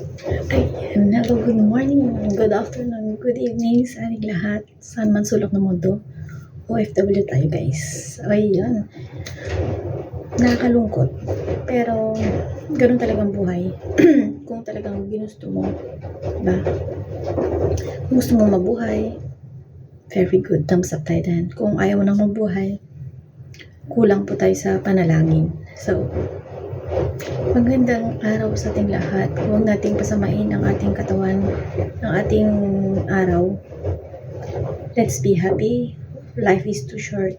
Ayan, hello, good morning, good afternoon, good evening sa ating lahat. Saan man sulok ng mundo. OFW tayo guys. Ayan. Nakakalungkot. Pero, ganun talagang buhay. Kung talagang ginusto mo, diba? Kung gusto mo mabuhay, very good, thumbs up tayo dyan. Kung ayaw mo nang mabuhay, kulang po tayo sa panalangin. So, Magandang araw sa ating lahat. Huwag nating pasamain ang ating katawan, ang ating araw. Let's be happy. Life is too short.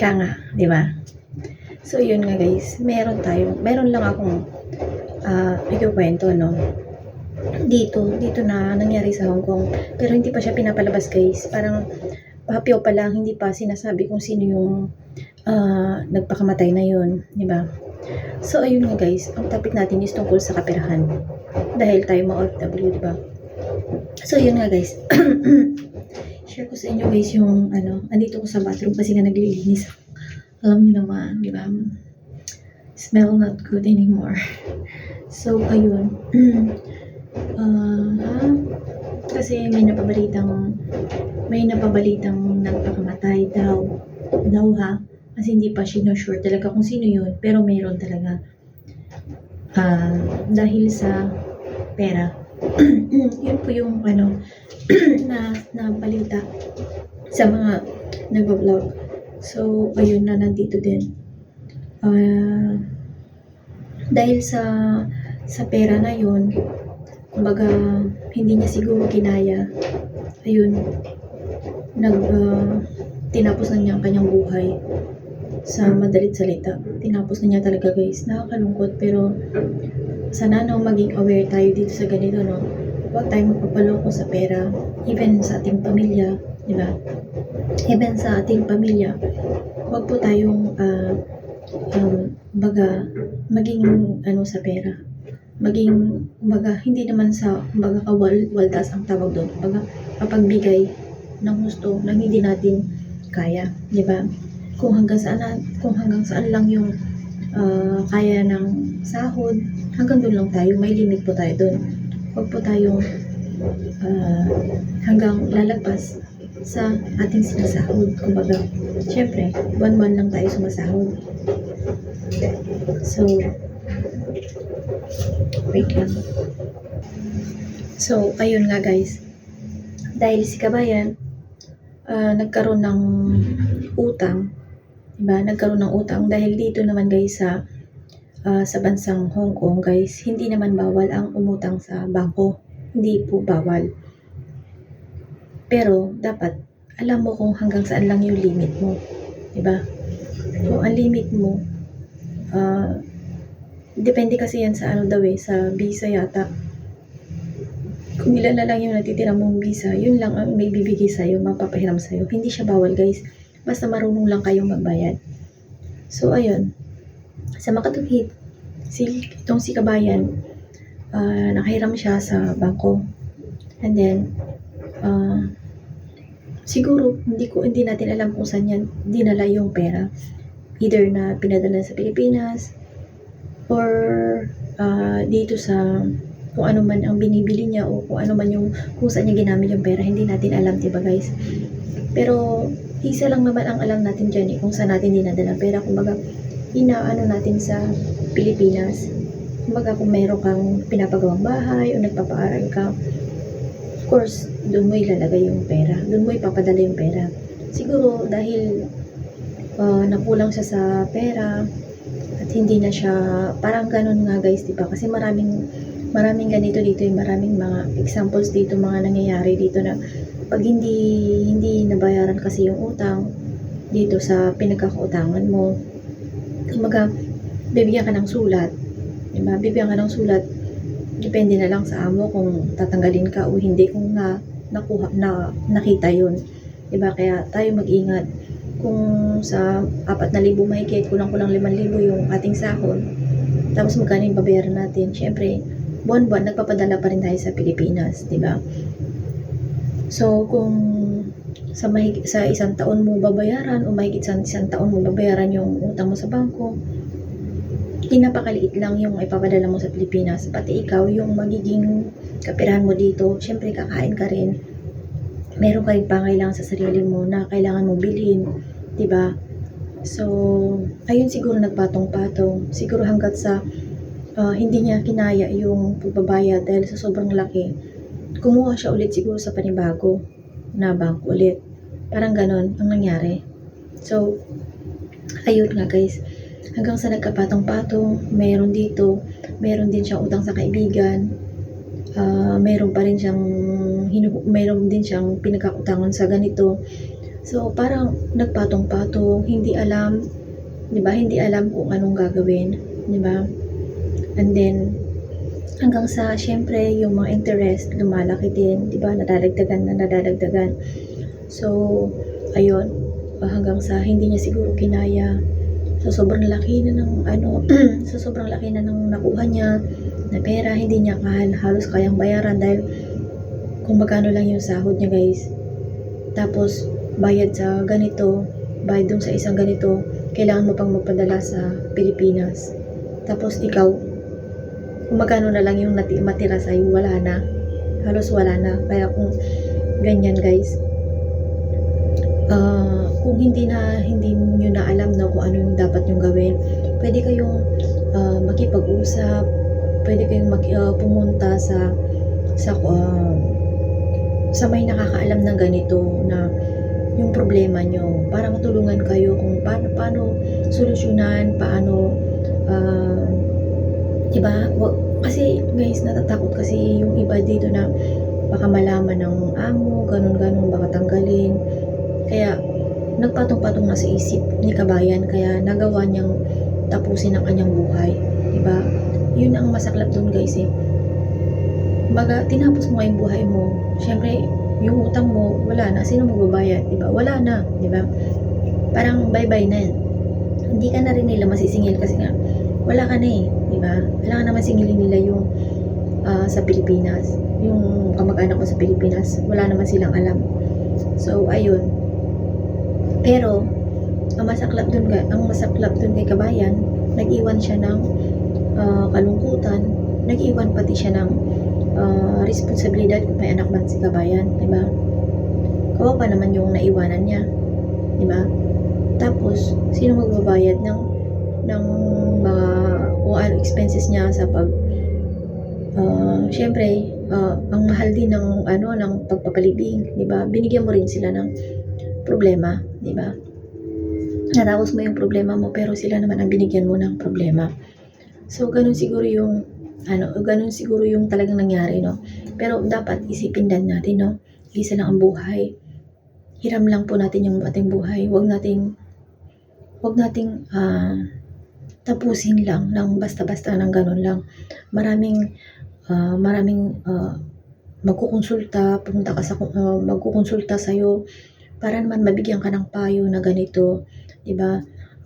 Ka nga, di ba? So, yun nga guys. Meron tayo. Meron lang akong uh, ikikwento, no? Dito, dito na nangyari sa Hong Kong. Pero hindi pa siya pinapalabas guys. Parang papyo pa lang, hindi pa sinasabi kung sino yung uh, nagpakamatay na yun, di ba? So, ayun nga guys, ang topic natin is tungkol sa kapirahan. Dahil tayo mga OFW, di ba? So, ayun nga guys. Share ko sa inyo guys yung, ano, andito ko sa bathroom kasi nga naglilinis. Alam niyo naman, di ba? Smell not good anymore. So, ayun. uh, kasi may napabalitang may napabalitang nagpakamatay daw. Daw ha? Kasi hindi pa sure talaga kung sino yun. Pero mayroon talaga. Ah, dahil sa pera. yun po yung ano na, na balita sa mga nag-vlog. So, ayun na nandito din. Ah, dahil sa sa pera na yun, kumbaga hindi niya siguro kinaya. Ayun, nag ah, tinapos na niya ang kanyang buhay sa madalit salita. Tinapos na niya talaga guys. Nakakalungkot pero sana no maging aware tayo dito sa ganito no. Huwag tayong magpapaloko sa pera. Even sa ating pamilya, di ba? Even sa ating pamilya, huwag po tayong uh, um, baga maging ano sa pera. Maging baga hindi naman sa baga kawal waldas ang tawag doon. Baga kapagbigay ng gusto na hindi natin kaya, di ba? Kung hanggang saan kung hanggang saan lang yung uh, kaya ng sahod, hanggang doon lang tayo, may limit po tayo doon. Huwag po tayong uh, hanggang lalagpas sa ating sinasahod. Kumbaga, syempre, buwan-buwan lang tayo sumasahod. So, wait lang. So, ayun nga guys. Dahil si Kabayan, uh, nagkaroon ng utang Diba? Nagkaroon ng utang dahil dito naman guys sa uh, sa bansang Hong Kong guys, hindi naman bawal ang umutang sa bangko. Hindi po bawal. Pero dapat alam mo kung hanggang saan lang yung limit mo. 'Di ba? Kung ang limit mo uh, depende kasi yan sa ano daw eh, sa visa yata. Kung ilan na lang yung natitira mong visa, yun lang ang may bibigay sa'yo, mapapahiram sa'yo. Hindi siya bawal guys Basta marunong lang kayong magbayad. So, ayun. Sa makatuwid, si, itong si Kabayan, uh, nakahiram siya sa bangko. And then, uh, siguro, hindi ko, hindi natin alam kung saan yan dinala yung pera. Either na pinadala sa Pilipinas, or uh, dito sa kung ano man ang binibili niya o kung ano man yung kung saan niya ginamit yung pera, hindi natin alam, 'di ba guys? Pero isa lang naman ang alam natin dyan eh, kung saan natin dinadala pera. Kumbaga, inaano natin sa Pilipinas. Kumbaga, kung meron kang pinapagawang bahay o nagpapaaral ka, of course, doon mo ilalagay yung pera. Doon mo ipapadala yung pera. Siguro, dahil uh, nakulang siya sa pera, at hindi na siya, parang ganun nga guys, di ba? Kasi maraming, maraming ganito dito, yung maraming mga examples dito, mga nangyayari dito na pag hindi hindi nabayaran kasi yung utang dito sa pinagkakautangan mo, kumaga, bibigyan ka ng sulat. Diba? Bibigyan ka ng sulat. Depende na lang sa amo kung tatanggalin ka o hindi kung na nakuha na nakita yun. Diba? Kaya tayo mag-ingat kung sa 4,000 mahigit, kulang-kulang 5,000 yung ating sahod, tapos magkano yung babayaran natin, syempre, buwan-buwan, nagpapadala pa rin tayo sa Pilipinas, di ba? So, kung sa, mahigit, sa isang taon mo babayaran o mahigit sa isang taon mo babayaran yung utang mo sa bangko, hindi napakaliit lang yung ipapadala mo sa Pilipinas. Pati ikaw, yung magiging kapirahan mo dito, syempre kakain ka rin. Meron ka rin pangailangan sa sarili mo na kailangan mong bilhin, ba? So, ayun siguro nagpatong-patong. Siguro hanggat sa ah, hindi niya kinaya yung pagbabayad dahil sa sobrang laki, kumuha siya ulit siguro sa panibago na bank ulit. Parang ganon ang nangyari. So, ayun nga guys. Hanggang sa nagkapatong-patong, meron dito, meron din siyang utang sa kaibigan, ah meron pa rin siyang meron din siyang pinagkakutangan sa ganito. So, parang nagpatong-patong, hindi alam, 'di ba? Hindi alam kung anong gagawin, 'di ba? And then hanggang sa syempre yung mga interest lumalaki din, 'di ba? Nadadagdagan na nadadagdagan. So, ayun, ah, hanggang sa hindi niya siguro kinaya. So, sobrang laki na ng ano, so sobrang laki na ng nakuha niya na pera, hindi niya kahal, halos kayang bayaran dahil kung magkano lang yung sahod niya guys. Tapos, bayad sa ganito, bayad dun sa isang ganito, kailangan mo pang magpadala sa Pilipinas. Tapos, ikaw, kung magkano na lang yung nati- matira sa'yo, wala na. Halos wala na. Kaya kung ganyan guys, ah, kung hindi na hindi niyo na alam na kung ano yung dapat yung gawin, pwede kayong ah, makipag-usap, pwede kayong mag, ah, pumunta sa sa ah, sa may nakakaalam ng ganito na yung problema nyo para matulungan kayo kung paano paano solusyonan, paano ah, 'di ba? Kasi guys, natatakot kasi yung iba dito na baka malaman ng amo, ganun-ganun, baka tanggalin. Kaya nagpatong-patong na sa isip ni kabayan kaya nagawa niyang tapusin ang kanyang buhay, 'di ba? 'Yun ang masaklap doon, guys eh. Baga tinapos mo yung buhay mo. Syempre, yung utang mo wala na, sino magbabayad, 'di ba? Wala na, 'di ba? Parang bye-bye na. yan. Hindi ka na rin nila masisingil kasi nga wala ka na eh, 'di ba? Kailangan naman singilin nila yung ah, sa Pilipinas, yung kamag-anak mo sa Pilipinas, wala naman silang alam. So, ayun. Pero, ang masaklap dun, ang masaklap dun kay Kabayan, nag-iwan siya ng ah, kalungkutan, nag-iwan pati siya ng ah, responsibilidad kung may anak man si Kabayan, di ba? Kawawa naman yung naiwanan niya, di ba? Tapos, sino magbabayad ng ng mga kung ano expenses niya sa pag ah, syempre ah, ang mahal din ng ano ng pagpapalibing, 'di ba? Binigyan mo rin sila ng problema, 'di ba? Natapos mo yung problema mo pero sila naman ang binigyan mo ng problema. So ganun siguro yung ano, ganun siguro yung talagang nangyari, no? Pero dapat isipin din natin, no? Isa lang ang buhay. Hiram lang po natin yung ating buhay. Huwag nating huwag nating ah, tapusin lang ng basta-basta ng ganun lang. Maraming ah, maraming ah, magkukonsulta, pumunta ka sa uh, magkukonsulta sa para naman mabigyan ka ng payo na ganito, 'di ba?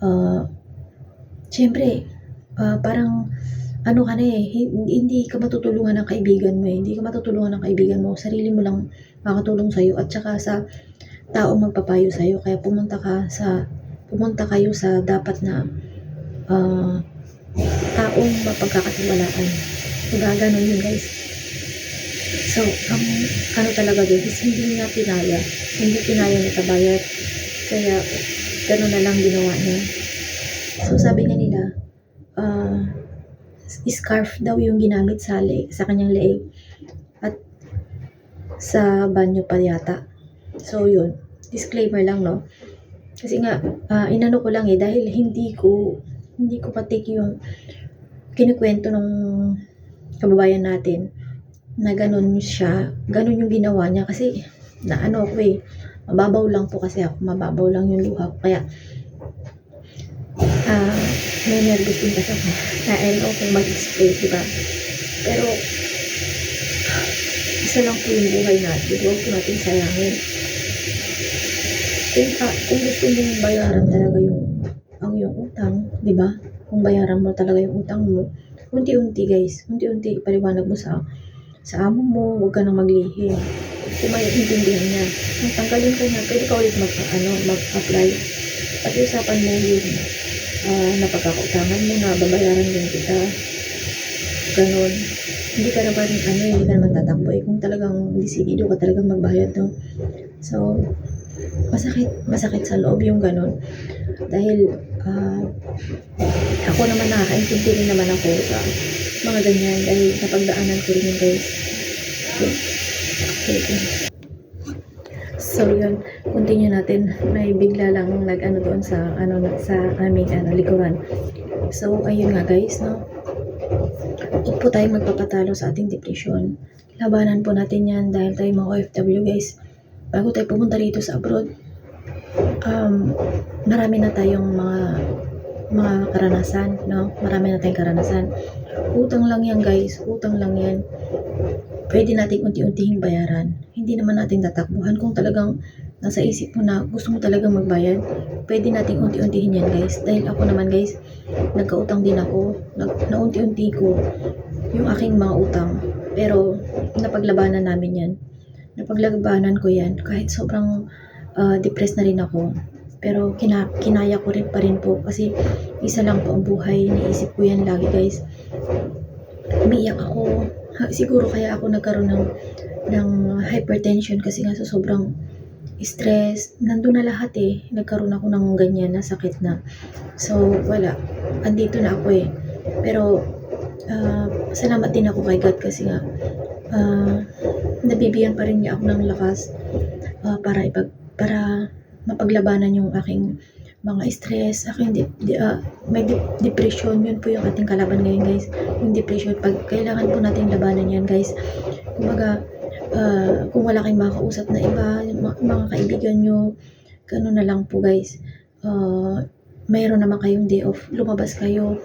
Ah, Siyempre, ah, parang ano ka na eh, hin- hindi ka matutulungan ng kaibigan mo eh. Hindi ka matutulungan ng kaibigan mo. Sarili mo lang makatulong sa'yo at saka sa taong magpapayo sa'yo. Kaya pumunta ka sa, pumunta kayo sa dapat na ah, taong mapagkakatiwalaan. Diba? Ganun yun guys. So, ang ano talaga guys, is hindi niya kinaya. Hindi kinaya ni Kabayat. Kaya, ganun na lang ginawa niya. So, sabi nga nila, ah, scarf daw yung ginamit sa, le- sa kanyang leeg. At sa banyo pa yata. So, yun. Disclaimer lang, no? Kasi nga, ah, inano ko lang eh, dahil hindi ko, hindi ko patik yung kinikwento ng kababayan natin na ganun siya, ganun yung ginawa niya kasi na ano ako eh, mababaw lang po kasi ako, mababaw lang yung luha ko. Kaya, ah, may nervous din kasi ako na I know kung mag-explain, di ba? Pero, isa lang po yung buhay natin, huwag po natin sayangin. Kung, ah, kung gusto mong bayaran talaga yung ang yung utang, di ba? Kung bayaran mo talaga yung utang mo, unti-unti guys, unti-unti paliwanag mo sa sa amo mo, huwag ka nang maglihim. Kung may intindihan niya, kung tanggalin ka niya, pwede ka ulit mag, ano, mag-apply. Pag-usapan mo yun, ah, napagkakutangan mo na babayaran din kita. Ganon. Hindi ka naman, ano, hindi ka naman tatakbo eh. Kung talagang desidido ka talagang magbayad, no? So, masakit, masakit sa loob yung ganon. Dahil, ah, ako naman nakakaintindi rin naman ako sa mga ganyan dahil napagdaanan ko rin yun guys. Okay. Okay. So yun, continue natin. May bigla lang nag-ano doon sa ano sa aming ano likuran. So ayun nga guys, no. Huwag po tayong magpapatalo sa ating depression. Labanan po natin yan dahil tayo mga OFW guys. Bago tayo pumunta rito sa abroad, um, marami na tayong mga mga karanasan, no? Marami na tayong karanasan. Utang lang yan guys, utang lang yan. Pwede nating unti-untihing bayaran. Hindi naman natin tatakbuhan kung talagang nasa isip mo na gusto mo talagang magbayad. Pwede nating unti-untihin yan guys. Dahil ako naman guys, nagkautang din ako. Nag, naunti-unti ko yung aking mga utang. Pero napaglabanan namin yan. Napaglabanan ko yan kahit sobrang ah, depressed na rin ako. Pero kina, kinaya ko rin pa rin po kasi isa lang po ang buhay. Naisip ko yan lagi guys. Umiiyak ako. Siguro kaya ako nagkaroon ng, ng hypertension kasi nga sa sobrang stress. Nandun na lahat eh. Nagkaroon ako ng ganyan na sakit na. So, wala. Andito na ako eh. Pero, ah, salamat din ako kay God kasi nga, ah, nabibigyan pa rin niya ako ng lakas ah, para ipag, para mapaglabanan yung aking mga stress, aking di, di, ah, may de- depression, yun po yung ating kalaban ngayon guys, yung depression, pag kailangan po natin labanan yan guys, kumbaga, ah, kung wala kayong makakausap na iba, mga, mga kaibigan nyo, gano'n na lang po guys, Ah, mayroon naman kayong day off, lumabas kayo,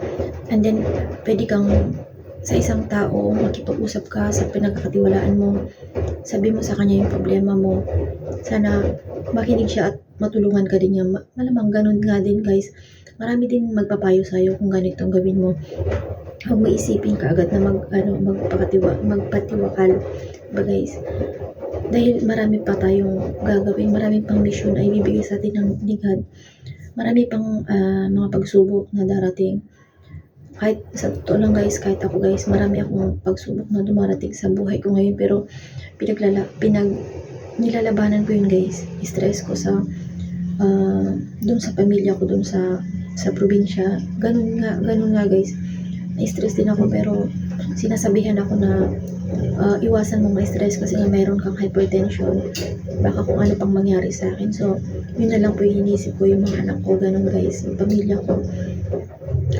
and then, pwede kang sa isang tao, makipag-usap ka sa pinagkakatiwalaan mo, sabi mo sa kanya yung problema mo, sana makinig siya at matulungan ka din niya. Ma- Malamang ganun nga din guys. Marami din magpapayo sa'yo kung ganito ang gawin mo. Huwag maisipin ka agad na mag, ano, magpakatiwa, magpatiwakal. Ba guys? Dahil marami pa tayong gagawin, marami pang mission na ibibigay sa atin ng ni God. Marami pang ah, mga pagsubok na darating. Kahit sa totoo lang guys, kahit ako guys, marami akong pagsubok na dumarating sa buhay ko ngayon. Pero pinaglala, pinag, nilalabanan ko yun guys. Stress ko sa ah doon sa pamilya ko doon sa sa probinsya. Ganun nga, ganun nga guys. Na-stress din ako pero sinasabihan ako na ah, iwasan mo ma-stress kasi nga mayroon kang hypertension. Baka kung ano pang mangyari sa akin. So, yun na lang po yung inisip ko yung mga anak ko, ganun guys, yung pamilya ko.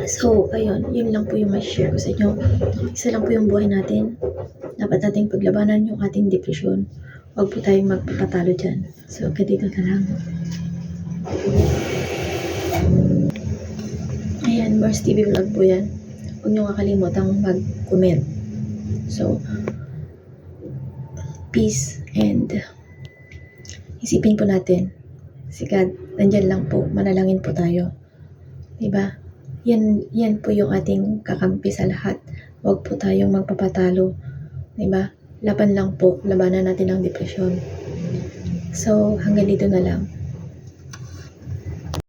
So, ayun, yun lang po yung may share ko sa inyo. Isa lang po yung buhay natin. Dapat nating paglabanan yung ating depression. Huwag po tayong magpapatalo dyan. So, ganito na lang. Ayan, Mars TV vlog po yan. Huwag niyo kakalimutang mag-comment. So, peace and isipin po natin. Si God, nandyan lang po. Manalangin po tayo. Diba? Yan, yan po yung ating kakampi sa lahat. Huwag po tayong magpapatalo. Diba? Laban lang po. Labanan natin ang depresyon. So, hanggang dito na lang.